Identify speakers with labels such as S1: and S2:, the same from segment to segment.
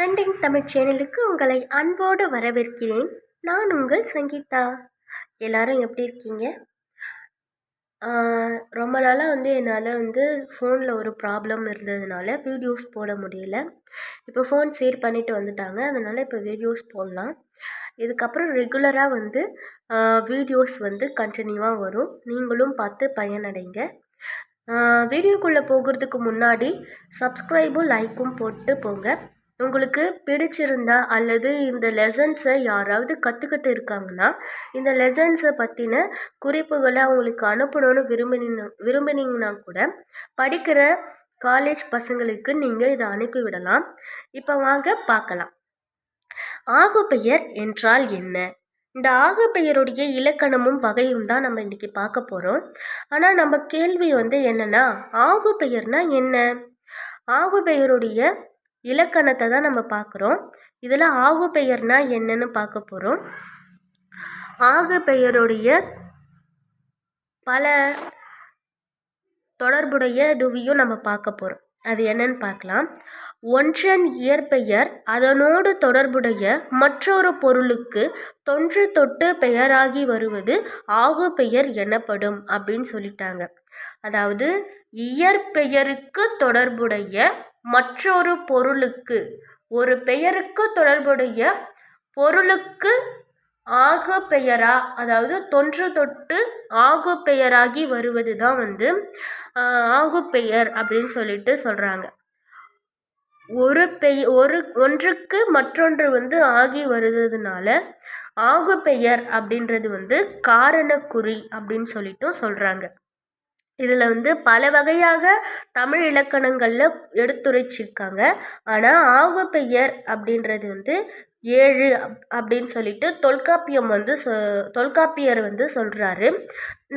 S1: Trending Tamil சேனலுக்கு உங்களை அன்போடு வரவேற்கிறேன். நான் உங்கள் சங்கீதா. எல்லாரும் எப்படி இருக்கீங்க? ரொம்ப நாளாக வந்து என்னால் வந்து ஃபோனில் ஒரு ப்ராப்ளம் இருந்ததுனால வீடியோஸ் போட முடியல. இப்போ ஃபோன் சேர் பண்ணிட்டு வந்துட்டாங்க. அதனால் இப்போ வீடியோஸ் போடலாம். இதுக்கப்புறம் ரெகுலராக வந்து வீடியோஸ் வந்து கண்டினியூவாக வரும். நீங்களும் பார்த்து பயனடைங்க. வீடியோக்குள்ளே போகிறதுக்கு முன்னாடி சப்ஸ்கிரைபும் லைக்கும் போட்டு போங்க. உங்களுக்கு பிடிச்சிருந்தா அல்லது இந்த லெசன்ஸை யாராவது கற்றுக்கிட்டு இருக்காங்கன்னா இந்த லெசன்ஸை பற்றின குறிப்புகளை அவங்களுக்கு அனுப்பணும்னு விரும்பினீங்க விரும்பினீங்கன்னா கூட படிக்கிற காலேஜ் பசங்களுக்கு நீங்கள் இதை அனுப்பிவிடலாம் இப்போ வாங்க பார்க்கலாம். ஆகுபெயர் என்றால் என்ன? இந்த ஆகுபெயருடைய இலக்கணமும் வகையும் தான் நம்ம இன்றைக்கி பார்க்க போகிறோம் ஆனால் நம்ம கேள்வி வந்து என்னென்னா ஆகுபெயர்னா என்ன? ஆகுபெயருடைய இலக்கணத்தை தான் நம்ம பார்க்குறோம். இதில் ஆகுபெயர்னா என்னன்னு பார்க்க போகிறோம். ஆகுபெயருடைய பல தொடர்புடைய இதுவையும் நம்ம பார்க்க போகிறோம். அது என்னன்னு பார்க்கலாம். ஒன்றன் இயற்பெயர் அதனோடு தொடர்புடைய மற்றொரு பொருளுக்கு தொன்று தொட்டு பெயராகி வருவது ஆகு பெயர் எனப்படும் அப்படின்னு சொல்லிட்டாங்க. அதாவது இயற்பெயருக்கு தொடர்புடைய மற்றொரு பொருளுக்கு. ஒரு பெயருக்கு தொடர்புடைய பொருளுக்கு ஆகு பெயரா அதாவது தொன்று தொட்டு ஆகு பெயராகி வருவது தான் வந்து ஆகு பெயர் அப்படின்னு சொல்லிட்டு சொல்கிறாங்க ஒரு பெய் ஒரு ஒன்றுக்கு மற்றொன்று வந்து ஆகி வருதுனால ஆகு பெயர் அப்படின்றது வந்து காரணக்குறி அப்படின்னு சொல்லிட்டும் சொல்கிறாங்க இதில் வந்து பல வகையாக தமிழ் இலக்கணங்களில் எடுத்துரைச்சிருக்காங்க. ஆனால் ஆகு பெயர் அப்படின்றது வந்து ஏழு அப் அப்படின்னு சொல்லிட்டு தொல்காப்பியம் வந்து சொ தொல்காப்பியர் வந்து சொல்கிறாரு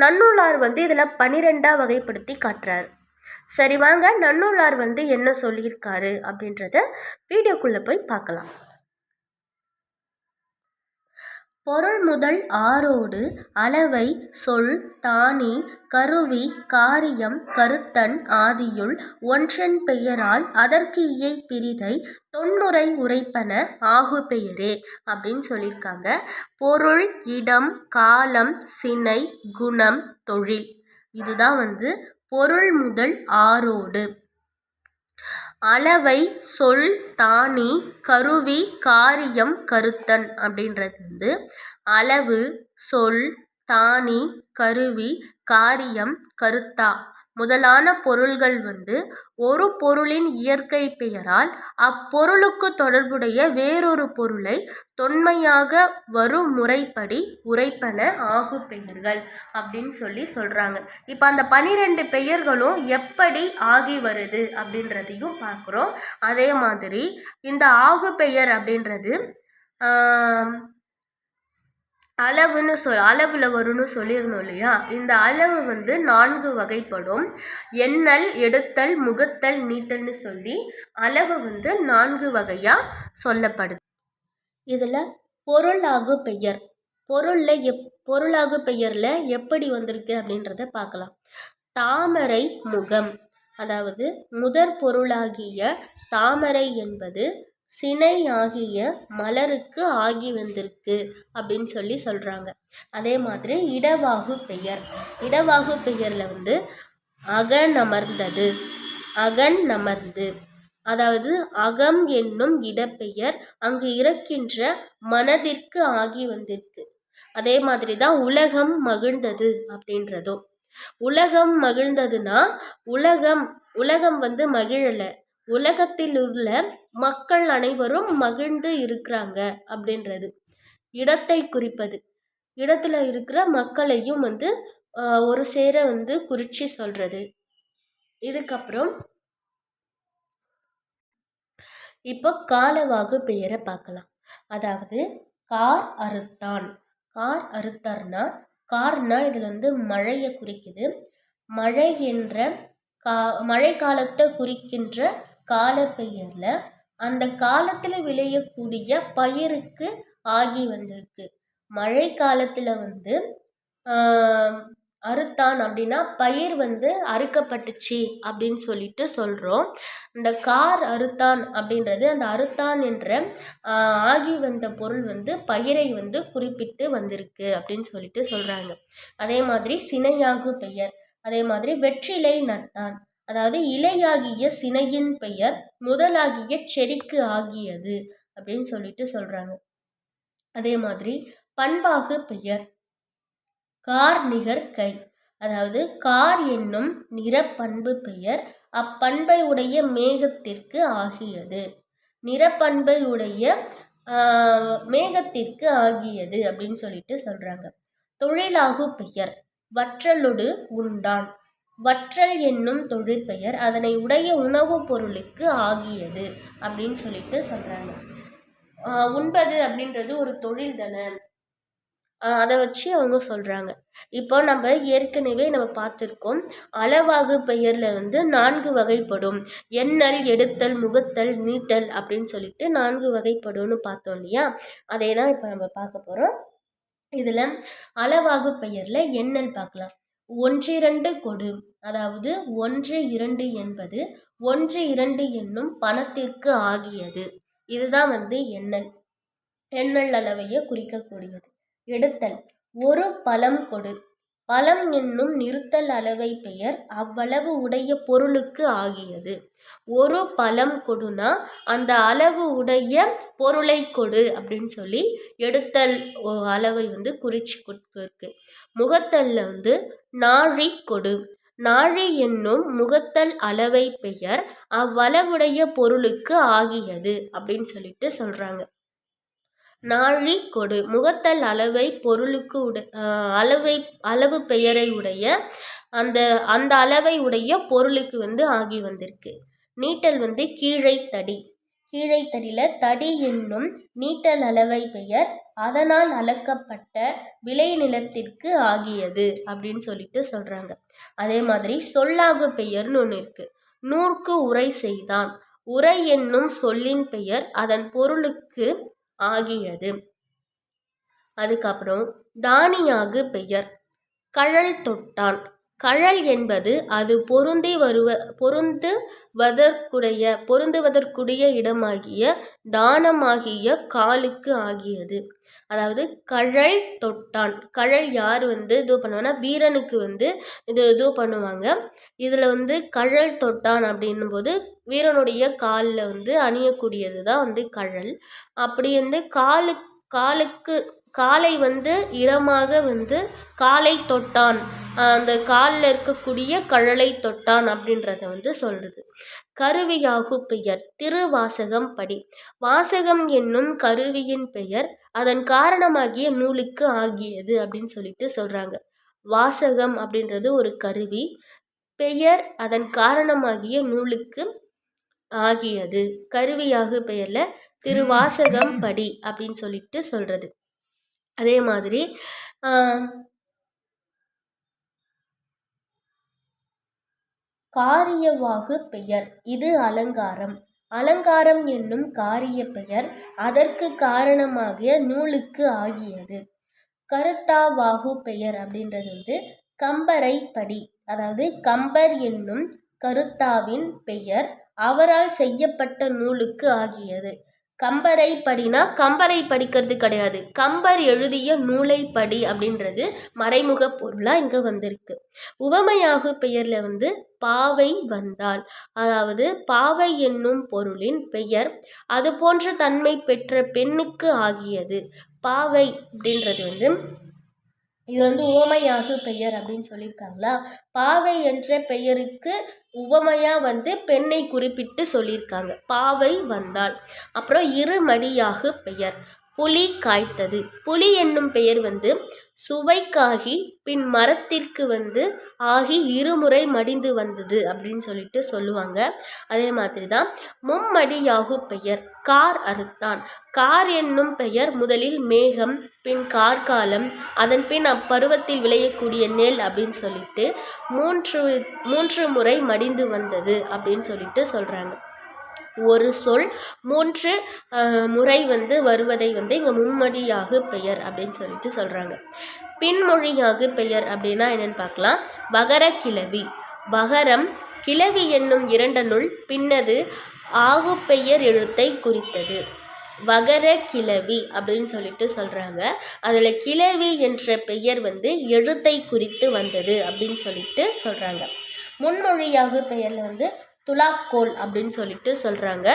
S1: நன்னூலார் வந்து இதில் பனிரெண்டாக வகைப்படுத்தி காட்டுறாரு. சரி வாங்க நன்னூலார் வந்து என்ன சொல்லியிருக்காரு அப்படின்றத வீடியோக்குள்ளே போய் பார்க்கலாம். பொருள் முதல் ஆறோடு அளவை சொல் தானி கருவி காரியம் கருத்தன் ஆதியுள் ஒன்றன் பெயரால் அதற்கு இயை பிரிதை தொன்முறை உரைப்பன ஆகு பெயரே அப்படின்னு சொல்லியிருக்காங்க. பொருள் இடம் காலம் சினை குணம் தொழில். இதுதான் வந்து பொருள் முதல் ஆறோடு. அளவை சொல் தானி கருவி காரியம் கருத்தன் அப்படின்றது வந்து அளவு சொல் தானி கருவி காரியம் கருத்தா. முதலான பொருள்கள் வந்து ஒரு பொருளின் இயற்கை பெயரால் அப்பொருளுக்கு தொடர்புடைய வேறொரு பொருளை தொன்மையாக வரும் முறைப்படி உரைப்பன ஆகு பெயர்கள் அப்படின்னு சொல்லி சொல்கிறாங்க இப்போ அந்த பனிரெண்டு பெயர்களும் எப்படி ஆகி வருது அப்படின்றதையும் பார்க்குறோம். அதே மாதிரி இந்த ஆகு பெயர் அப்படின்றது அளவுன்னு சொல் அளவில் வரும்னு சொல்லியிருந்தோம் இல்லையா? இந்த அளவு வந்து நான்கு வகைப்படும். எண்ணல் எடுத்தல் முகத்தல் நீட்டல்னு சொல்லி அளவு வந்து நான்கு வகையாக சொல்லப்படுது. இதில் பொருளாகு பெயர். பொருளில் எப் பொருளாகு பெயரில் எப்படி வந்திருக்கு அப்படின்றத பார்க்கலாம். தாமரை முகம். அதாவது முதற் பொருளாகிய தாமரை என்பது சினை ஆகிய மலருக்கு ஆகி வந்திருக்கு அப்படின்னு சொல்லி சொல்கிறாங்க அதே மாதிரி இடவாகு பெயர். இடவாகு பெயரில் வந்து அகன் அமர்ந்தது. அகன் நமர்ந்து அதாவது அகம் என்னும் இடப்பெயர் அங்கு இருக்கின்ற மனதிற்கு ஆகி வந்திருக்கு. அதே மாதிரி தான் உலகம் மகிழ்ந்தது அப்படின்றதும். உலகம் மகிழ்ந்ததுன்னா உலகம் உலகம் வந்து மகிழலை. உலகத்தில் உள்ள மக்கள் அனைவரும் மகிழ்ந்து இருக்கிறாங்க அப்படின்றது. இடத்தை குறிப்பது. இடத்துல இருக்கிற மக்களையும் வந்து ஒரு சேர வந்து குறித்து சொல்கிறது இதுக்கப்புறம் இப்போ காலவாகு பெயரை பார்க்கலாம். அதாவது கார் அறுத்தான். கார் அறுத்தார்னா கார்னா இதில் வந்து மழையை குறிக்குது. மழை என்ற கா மழை காலத்தை குறிக்கின்ற காலப்பெயரில் அந்த காலத்தில் விளையக்கூடிய பயிருக்கு ஆகி வந்திருக்கு. மழை காலத்தில் வந்து அறுத்தான் அப்படின்னா பயிர் வந்து அறுக்கப்பட்டுச்சு அப்படின்னு சொல்லிட்டு சொல்கிறோம் இந்த கார் அறுத்தான் அப்படின்றது அந்த அறுத்தான் என்ற ஆகி வந்த பொருள் வந்து பயிரை வந்து குறிப்பிட்டு வந்திருக்கு அப்படின்னு சொல்லிட்டு சொல்கிறாங்க அதே மாதிரி சினையாகு பெயர் அதே மாதிரி வெற்றிலை நட்டான். அதாவது இலையாகிய சினையின் பெயர் முதலாகிய செடிக்கு ஆகியது அப்படின்னு சொல்லிட்டு சொல்கிறாங்க அதே மாதிரி பண்பாகு பெயர். கார் நிகர் கை. அதாவது கார் என்னும் நிறப்பண்பு பெயர் அப்பண்பை உடைய மேகத்திற்கு ஆகியது. நிறப்பண்பை உடைய மேகத்திற்கு ஆகியது அப்படின்னு சொல்லிட்டு சொல்றாங்க. தொழிலாகு பெயர். வற்றலொடு உண்டான். வற்றல் என்னும் தொழிற்பெயர் அதனை உடைய உணவுப் பொருளுக்கு ஆகியது அப்படின்னு சொல்லிட்டு சொல்கிறாங்க உண்பது அப்படின்றது ஒரு தொழில் தானே? அதை வச்சு அவங்க சொல்கிறாங்க இப்போ நம்ம ஏற்கனவே நம்ம பார்த்துருக்கோம். அளவாகு பெயரில் வந்து நான்கு வகைப்படும். எண்ணல் எடுத்தல் முகத்தல் நீட்டல் அப்படின்னு சொல்லிட்டு நான்கு வகைப்படும்னு பார்த்தோம் இல்லையா? அதே தான் இப்போ நம்ம பார்க்க போகிறோம் இதில் அளவாகு பெயரில் எண்ணல் பார்க்கலாம். ஒன்றிரண்டு கொடு. அதாவது ஒன்று இரண்டு என்பது ஒன்று இரண்டு என்னும் பணத்திற்கு ஆகியது. இதுதான் வந்து எண்ணல். எண்ணல் அளவையை குறிக்கக்கூடியது. எடுத்தல். ஒரு பழம் கொடு. பழம் என்னும் நிறுத்தல் அளவை பெயர் அவ்வளவு உடைய பொருளுக்கு ஆகியது. ஒரு பழம் கொடுனா அந்த அளவு உடைய பொருளை கொடு அப்படின்னு சொல்லி எடுத்தல் அளவை வந்து குறிச்சு கொடுத்துருக்கு முகத்தல்ல வந்து நாழி கொடு. நாழி என்னும் முகத்தல் அளவை பெயர் அவ்வளவுடைய பொருளுக்கு ஆகியது அப்படின்னு சொல்லிட்டு சொல்றாங்க. நாழி கொடு. முகத்தல் அளவை பொருளுக்கு உட அளவை அளவு பெயரை உடைய அந்த அந்த அளவை உடைய பொருளுக்கு வந்து ஆகி வந்திருக்கு. நீட்டல் வந்து கீழே தடி. கீழே தடியில தடி என்னும் நீட்டல் அளவை பெயர் அதனால் அளக்கப்பட்ட விளை நிலத்திற்கு ஆகியது அப்படின்னு சொல்லிட்டு சொல்றாங்க. அதே மாதிரி சொல்லாகு பெயர்னு ஒன்று இருக்கு. நூற்கு உரை செய்தான். உரை என்னும் சொல்லின் பெயர் அதன் பொருளுக்கு ஆகியது. அதுக்கப்புறம் தானியாகு பெயர். கழல் தொட்டான் கழல் என்பது அது பொருந்தி வருவ பொருந்துவதற்குடைய பொருந்துவதற்குரிய இடமாகிய தானமாகிய காலுக்கு ஆகியது. அதாவது கழல் தொட்டான். கழல் யார் வந்து இது பண்ணுவாங்கன்னா வீரனுக்கு வந்து இது இது பண்ணுவாங்க. இதில் வந்து கழல் தொட்டான் அப்படின்னும் போது வீரனுடைய காலில் வந்து அணியக்கூடியது தான் வந்து கழல். அப்படி வந்து காலு காலுக்கு காலை வந்து இடமாக வந்து காலை தொட்டான். அந்த காலில் இருக்கக்கூடிய கழலை தொட்டான் அப்படின்றத வந்து சொல்றது. கருவியாகு பெயர் திருவாசகம் படி. வாசகம் என்னும் கருவியின் பெயர் அதன் காரணமாகிய நூலுக்கு ஆகியது அப்படின்னு சொல்லிட்டு சொல்றாங்க. வாசகம் அப்படின்றது ஒரு கருவி பெயர் அதன் காரணமாகிய நூலுக்கு ஆகியது. கருவியாகு பெயர்ல திருவாசகம் படி அப்படின்னு சொல்லிட்டு சொல்றது. அதே மாதிரி காரியவாகு பெயர். இது அலங்காரம். அலங்காரம் என்னும் காரிய பெயர் அதற்கு காரணமாகிய நூலுக்கு ஆகியது. கருத்தாவாகு பெயர் அப்படின்றது வந்து கம்பரை படி. அதாவது கம்பர் என்னும் கருத்தாவின் பெயர் அவரால் செய்யப்பட்ட நூலுக்கு ஆகியது. கம்பரை படினா கம்பரை படிக்கிறது கிடையாது. கம்பர் எழுதிய நூலை படி அப்படின்றது மறைமுக பொருளாக இங்கே வந்திருக்கு. உவமையாகு பெயரில் வந்து பாவை வந்தால் அதாவது பாவை என்னும் பொருளின் பெயர் அது போன்ற தன்மை பெற்ற பெண்ணுக்கு ஆகியது. பாவை அப்படின்றது வந்து இது வந்து உவமையாகு பெயர் அப்படின்னு சொல்லியிருக்காங்களா? பாவை என்ற பெயருக்கு உவமையா வந்து பெண்ணை குறிப்பிட்டு சொல்லியிருக்காங்க. பாவை வந்தாள். அப்புறம் இருமடியாகு பெயர். புலி காய்த்தது. புலி என்னும் பெயர் வந்து சுவைக்காகி பின் மரத்திற்கு வந்து ஆகி இருமுறை மடிந்து வந்தது அப்படின்னு சொல்லிட்டு சொல்லுவாங்க. அதே மாதிரி தான் மும்மடியாகு பெயர். கார் அறுத்தான். கார் என்னும் பெயர் முதலில் மேகம் பின் கார்காலம் அதன் பின் அப்பருவத்தில் விளையக்கூடிய நெல் அப்படின்னு சொல்லிட்டு மூன்று மூன்று முறை மடிந்து வந்தது அப்படின்னு சொல்லிட்டு சொல்கிறாங்க ஒரு சொல் மூன்று முறை வந்து வருவதை வந்து இங்கே மும்மொழியாகு பெயர் அப்படின்னு சொல்லிட்டு சொல்கிறாங்க பின்மொழியாகு பெயர் அப்படின்னா என்னென்னு பார்க்கலாம். வகர கிளவி வகரம் கிளவி என்னும் இரண்டனுள் பின்னது ஆகு பெயர் எழுத்தை குறித்தது. வகர கிளவி அப்படின்னு சொல்லிட்டு சொல்கிறாங்க அதில் கிளவி என்ற பெயர் வந்து எழுத்தை குறித்து வந்தது அப்படின்னு சொல்லிட்டு சொல்கிறாங்க முன்மொழியாகு பெயரில் வந்து துலாக்கோல் அப்படின்னு சொல்லிட்டு சொல்கிறாங்க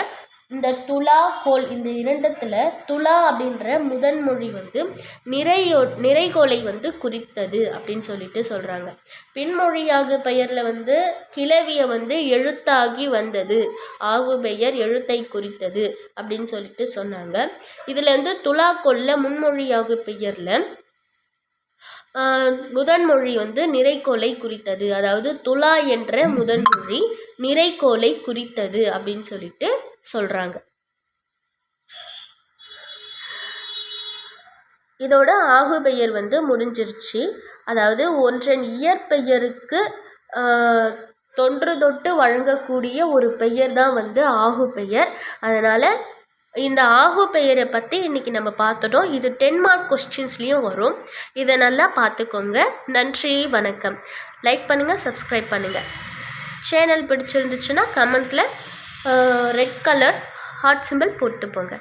S1: இந்த துலா கோல் இந்த இரண்டத்தில் துலா அப்படின்ற முதன்மொழி வந்து நிறையோ நிறைகோலை வந்து குறித்தது அப்படின்னு சொல்லிட்டு சொல்கிறாங்க பின்மொழியாகு பெயரில் வந்து கிளவியை வந்து எழுத்தாகி வந்தது ஆகு பெயர் எழுத்தை குறித்தது அப்படின்னு சொல்லிட்டு சொன்னாங்க. இதில் வந்து துலா கொல்ல முன்மொழியாகு பெயரில் முதன்மொழி வந்து நிறைக்கோலை குறித்தது. அதாவது துலா என்ற முதன்மொழி நிறைக்கோலை குறித்தது அப்படின்னு சொல்லிட்டு சொல்கிறாங்க இதோட ஆகு பெயர் வந்து முடிஞ்சிருச்சு. அதாவது ஒன்றன் இயற்பெயருக்கு தொன்று தொட்டு வழங்கக்கூடிய ஒரு பெயர் தான் வந்து ஆகு பெயர் அதனால் இந்த ஆகு பெயரை பற்றி இன்றைக்கி நம்ம பார்த்துட்டோம். இது டென் மார்க் கொஸ்டின்ஸ்லேயும் வரும். இதை நல்லா பார்த்துக்கோங்க. நன்றி வணக்கம். லைக் பண்ணுங்கள் சப்ஸ்கிரைப் பண்ணுங்கள் சேனல் பிடிச்சிருந்துச்சுன்னா கமெண்ட்டில் ரெட் கலர் ஹார்ட் சிம்பிள் போட்டு போங்க